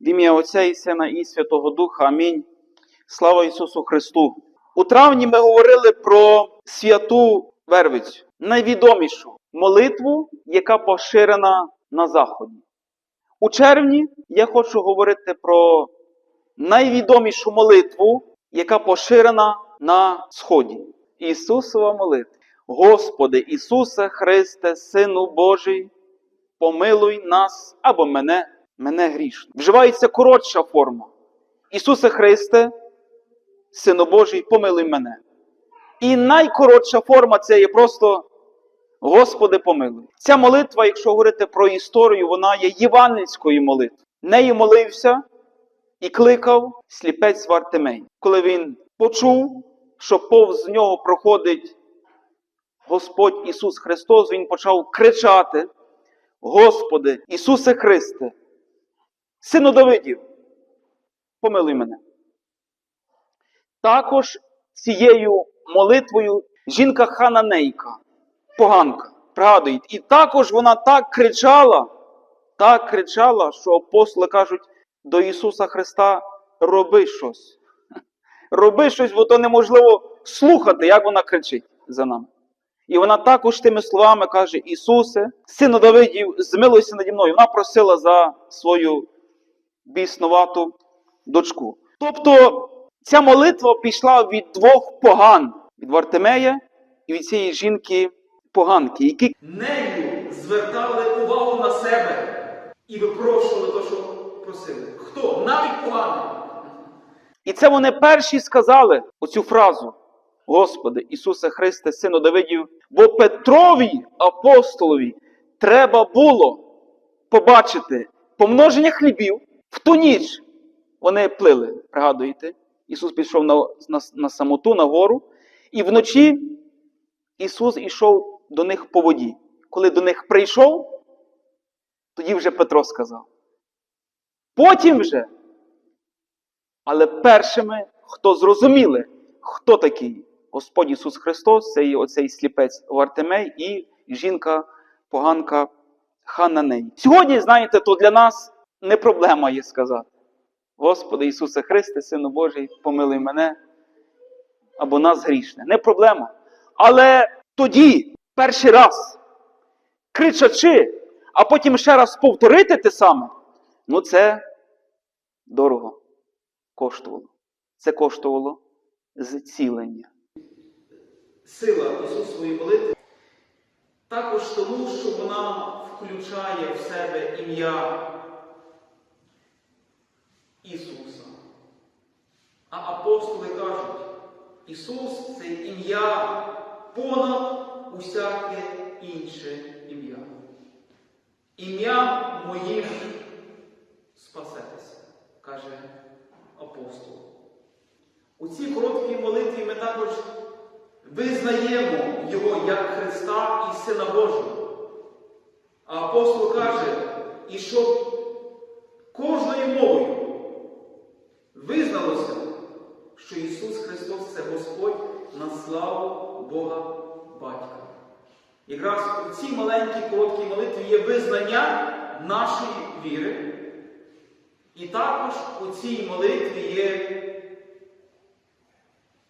В ім'я Отця і Сина і Святого Духа. Амінь. Слава Ісусу Христу. У травні ми говорили про святу Вервицю, найвідомішу молитву, яка поширена на Заході. У червні я хочу говорити про найвідомішу молитву, яка поширена на Сході. Ісусова молитва. Господи Ісусе Христе, Сину Божий, помилуй нас або мене, мене грішно. Вживається коротша форма. Ісусе Христе, Сину Божий, помилуй мене. І найкоротша форма це є просто Господи, помилуй. Ця молитва, якщо говорити про історію, вона є євангельською молитвою. Нею молився і кликав сліпець Вартимей. Коли він почув, що повз нього проходить Господь Ісус Христос, він почав кричати: Господи, Ісусе Христе, Сину Давидів, помилуй мене. Також цією молитвою жінка Хананейка, поганка, пригадуєте, і також вона так кричала, так кричала, що апостоли кажуть до Ісуса Христа: роби щось. Роби щось, бо то неможливо слухати, як вона кричить за нами. І вона також тими словами каже: Ісусе, сину Давидів, змилуйся наді мною. Вона просила за свою біснувату дочку. Тобто ця молитва пішла від двох поган: від Вартимея і від цієї жінки поганки, які Нею звертали увагу на себе і випрошували те, що просили. Хто? Навіть поганий. І це вони перші сказали оцю фразу: Господи, Ісусе Христе, Сину Давидів, бо Петрові, апостолові, треба було побачити помноження хлібів в ту ніч. Вони плили, пригадуєте? Ісус пішов на, на, на самоту, на гору, і вночі Ісус ішов до них по воді. Коли до них прийшов, тоді вже Петро сказав. Потім вже але першими, хто зрозуміли, хто такий Господь Ісус Христос, це і оцей сліпець Вартимей і жінка поганка Хананей. Сьогодні, знаєте, то для нас не проблема є сказати. Господи Ісусе Христе, Сину Божий, помилуй мене або нас грішне. Не проблема. Але тоді, перший раз, кричачи, а потім ще раз повторити те саме, ну це дорого коштувало. Це коштувало зцілення. Сила Ісусової молитви також тому, що вона включає в себе ім'я Ісуса. А апостоли кажуть, Ісус це ім'я понад усяке інше ім'я. Ім'я моїм спасетеся, каже апостол. У цій короткій молитві ми також визнаємо Його як Христа і Сина Божого. А апостол каже, і щоб кожною мовою визналося, що Ісус Христос це Господь на славу Бога Батька. Якраз у цій маленькій короткій молитві є визнання нашої віри. І також у цій молитві є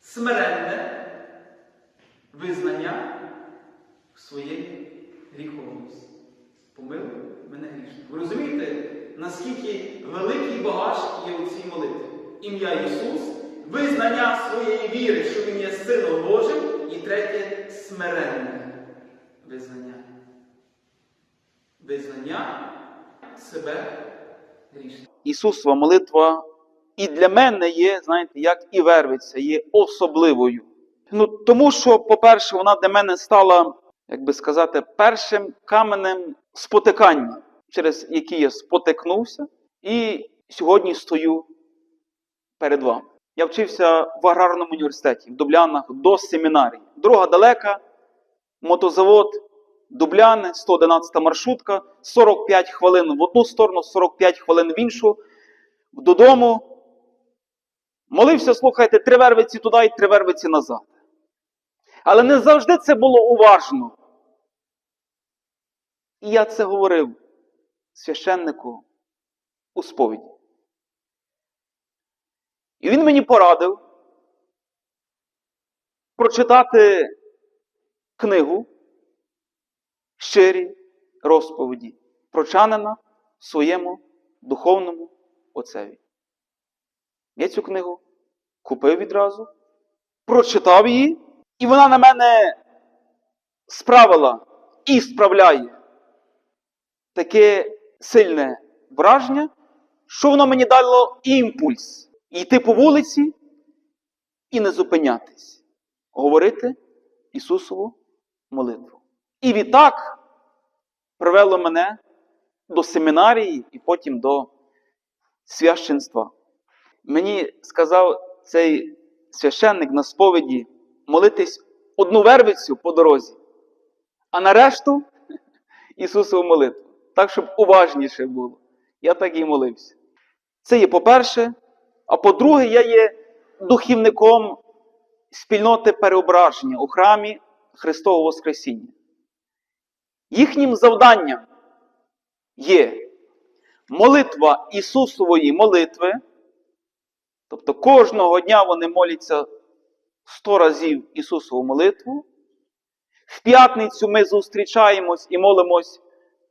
смиренне визнання своєї гріховності. Помилуй мене грішно. Ви розумієте, наскільки великий багаж є у цій молитві? Ім'я Ісус, визнання своєї віри, що Він є Сином Божим, і третє смиренне визнання. Визнання себе грішним. Ісусова молитва і для мене є, знаєте, як і вервиця, є особливою. Ну, тому що, по-перше, вона для мене стала, як би сказати, першим каменем спотикання, через який я спотикнувся, і сьогодні стою перед вами. Я вчився в аграрному університеті в Дублянах до семінарії. Дорога далека, мотозавод, Дубляни, 111 маршрутка, 45 хвилин в одну сторону, 45 хвилин в іншу, додому. Молився, слухайте, три вервиці туди і три вервиці назад. Але не завжди це було уважно. І я це говорив священнику у сповіді. І він мені порадив прочитати книгу щирі розповіді прочанина своєму духовному отцеві. Я цю книгу купив відразу, прочитав її, і вона на мене справила і справляє таке сильне враження, що воно мені дало імпульс йти по вулиці і не зупинятись, говорити Ісусову молитву. І відтак привело мене до семінарії і потім до священства. Мені сказав цей священник на сповіді молитись одну вервицю по дорозі, а на решту Ісусову молитву. Так, щоб уважніше було. Я так і молився. Це є по-перше. А по-друге, я є духівником спільноти переображення у храмі Христового Воскресіння. Їхнім завданням є молитва Ісусової молитви. Тобто кожного дня вони моляться сто разів Ісусову молитву. В п'ятницю ми зустрічаємось і молимось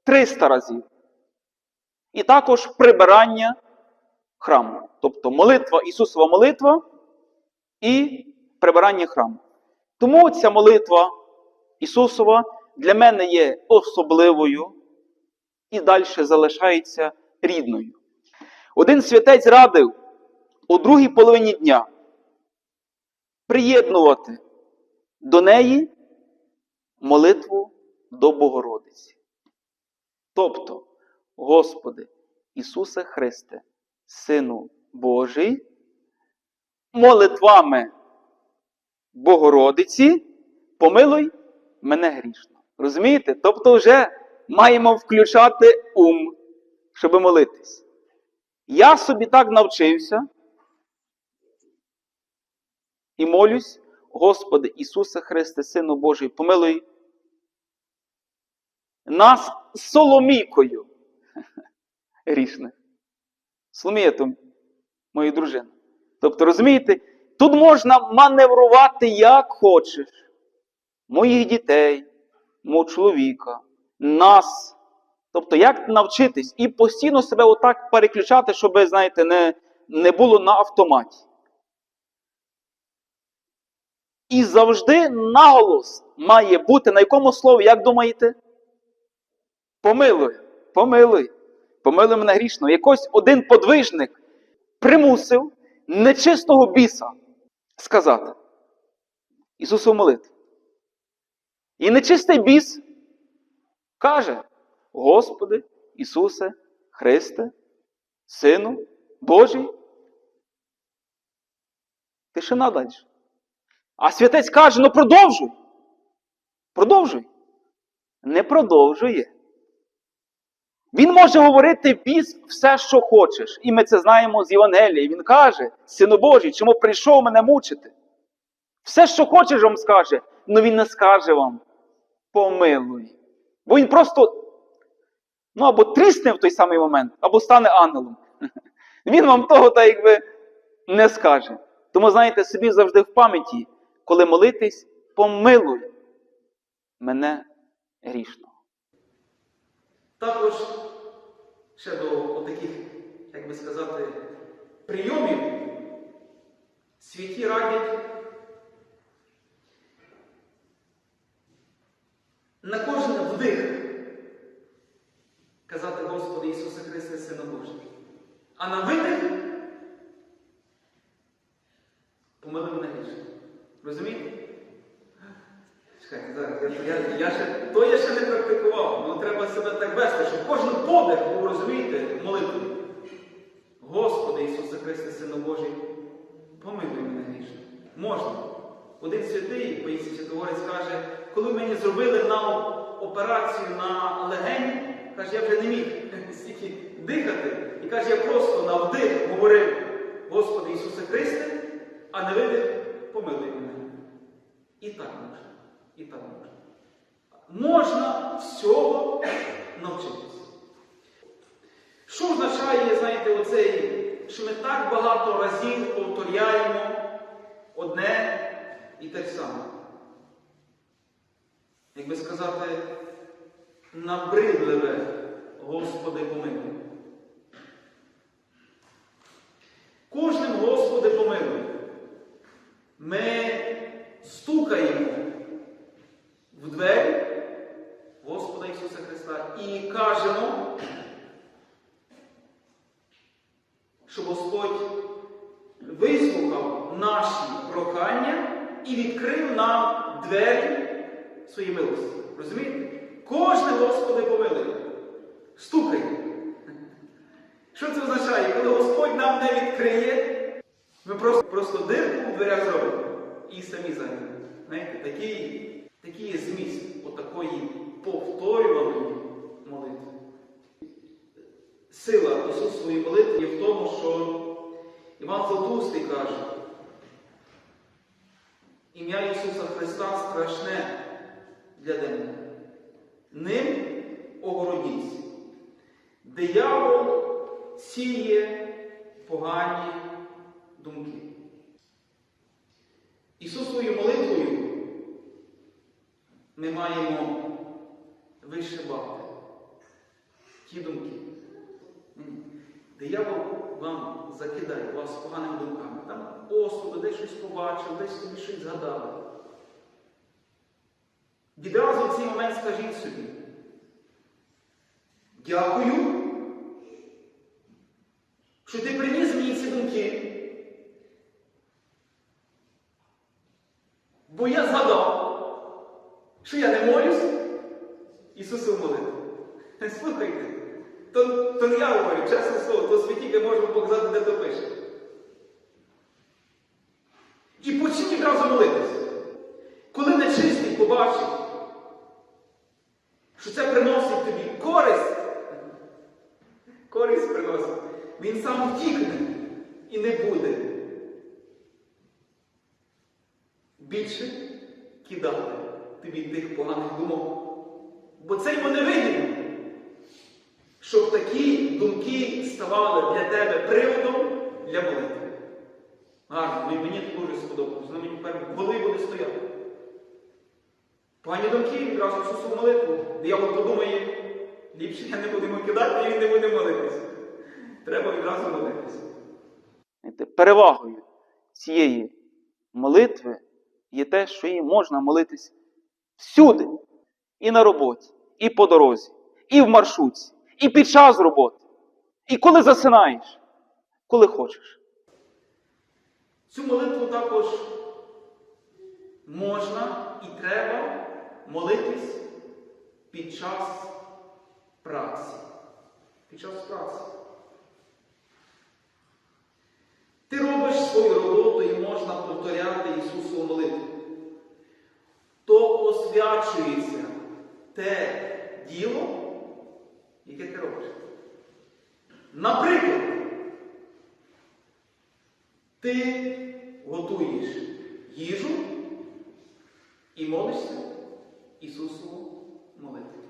300 разів. І також прибирання храму. Тобто молитва, Ісусова молитва і прибирання храму. Тому ця молитва Ісусова для мене є особливою і далі залишається рідною. Один святець радив у другій половині дня приєднувати до неї молитву до Богородиці. Тобто, Господи Ісусе Христе, Сину Божий, молитвами Богородиці, помилуй мене грішно. Розумієте? Тобто, вже маємо включати ум, щоб молитись. Я собі так навчився і молюсь, Господи Ісусе Христе, Сину Божий, помилуй нас Соломійкою грішних. Соломія то моя дружина. Тобто, розумієте, тут можна маневрувати як хочеш. Моїх дітей, мого чоловіка, нас. Тобто, як навчитись і постійно себе отак переключати, щоб, знаєте, не, не було на автоматі. І завжди наголос має бути на якому слові, як думаєте? Помилуй, помилуй, помилуй мене грішно. Якось один подвижник примусив нечистого біса сказати Ісусу молитву. І нечистий біс каже: Господи, Ісусе, Христе, Сину Божий. Тишина далі. А святець каже: ну продовжуй. Продовжуй. Не продовжує. Він може говорити біс все, що хочеш. І ми це знаємо з Євангелії. Він каже, Сину Божий, чому прийшов мене мучити? Все, що хочеш, вам скаже, але він не скаже вам помилуй. Бо він просто ну, або трісне в той самий момент, або стане ангелом. Він вам того так якби не скаже. Тому, знаєте, собі завжди в пам'яті, коли молитись, помилуй мене грішного. Також ще до таких, як би сказати, прийомів святі радять на кожен вдих казати Господи Ісусе Христе, Сина Божий. А на видих помили мене грішно. Розумієте? Я, я, я ще, то я ще не практикував, але треба себе так вести, щоб кожен подих був, розумієте, молитвою. Господи Ісусе Христе, Сину Божий, помилуй мене грішно. Можна. Один святий, поїздці святогорець, каже, коли мені зробили на операцію на легені, каже, я вже не міг стільки дихати. І каже, я просто на вдих говорив, Господи Ісусе Христе, а на видих помилуй мене. І так можна. І так можна. Всього навчитися. Що означає, знаєте, оцей що ми так багато разів повторяємо одне і те саме. Як би сказати, набридливе, Господи, помилуй. Кожним Господи помилуй. Ми стукаємо в двері Господа Ісуса Христа і кажемо, щоб Господь вислухав наші прохання і відкрив нам двері своєї милості. Розумієте? Кожне Господи помилуй. Стукай. Що це означає? Коли Не відкриє, ми просто, просто дирку у дверях зробимо і самі зайдемо. Знаєте, такий, такий є зміст отакої повторюваної молитви. Сила Ісусової молитви є в тому, що Іван Златоустий каже, ім'я Ісуса Христа страшне для демона. Ним огородіться. Диявол сіє погані думки. Ісусовою молитвою ми маємо вишибати ті думки. Диявол вам закидає вас поганими думками. Там осуду, десь щось побачив, десь собі щось згадали. Відразу в цей момент скажіть собі. Дякую, що ти приніс мені ці думки. Бо я згадав, що я не молюсь Ісусу молитву. Слухайте, то, то не я говорю, чесне слово, то святі де можемо показати, де то пише. І почніть відразу молитись. Коли нечистий побачить, що це приносить тобі користь, користь приносить, він сам втікне і не буде більше кидати тобі тих поганих думок. Бо це йому не вигідно, щоб такі думки ставали для тебе приводом для молитви. Гарно, ну, мені дуже сподобалось. Воно мені тепер в голові буде стояти. Погані думки відразу Ісусу молитву. Диявол подумає, ліпше я не буду йому кидати, і він не буде молитися. Треба відразу молитися. Перевагою цієї молитви є те, що її можна молитись всюди. І на роботі, і по дорозі, і в маршрутці, і під час роботи, і коли засинаєш, коли хочеш. Цю молитву також можна і треба молитись під час праці. Під час праці. Ти робиш свою роботу і можна повторяти Ісусову молитву. То освячується те діло, яке ти робиш. Наприклад, ти готуєш їжу і молишся Ісусову молитву.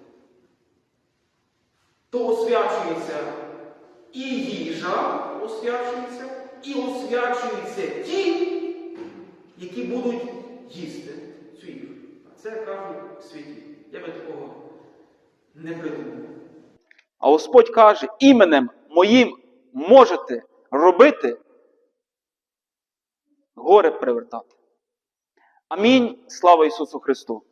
То освячується і їжа освячується, і освячуються ті, які будуть їсти цю їжу. А це кажуть святі. Я би такого не придумав. А Господь каже, іменем моїм можете робити горе привертати. Амінь. Слава Ісусу Христу!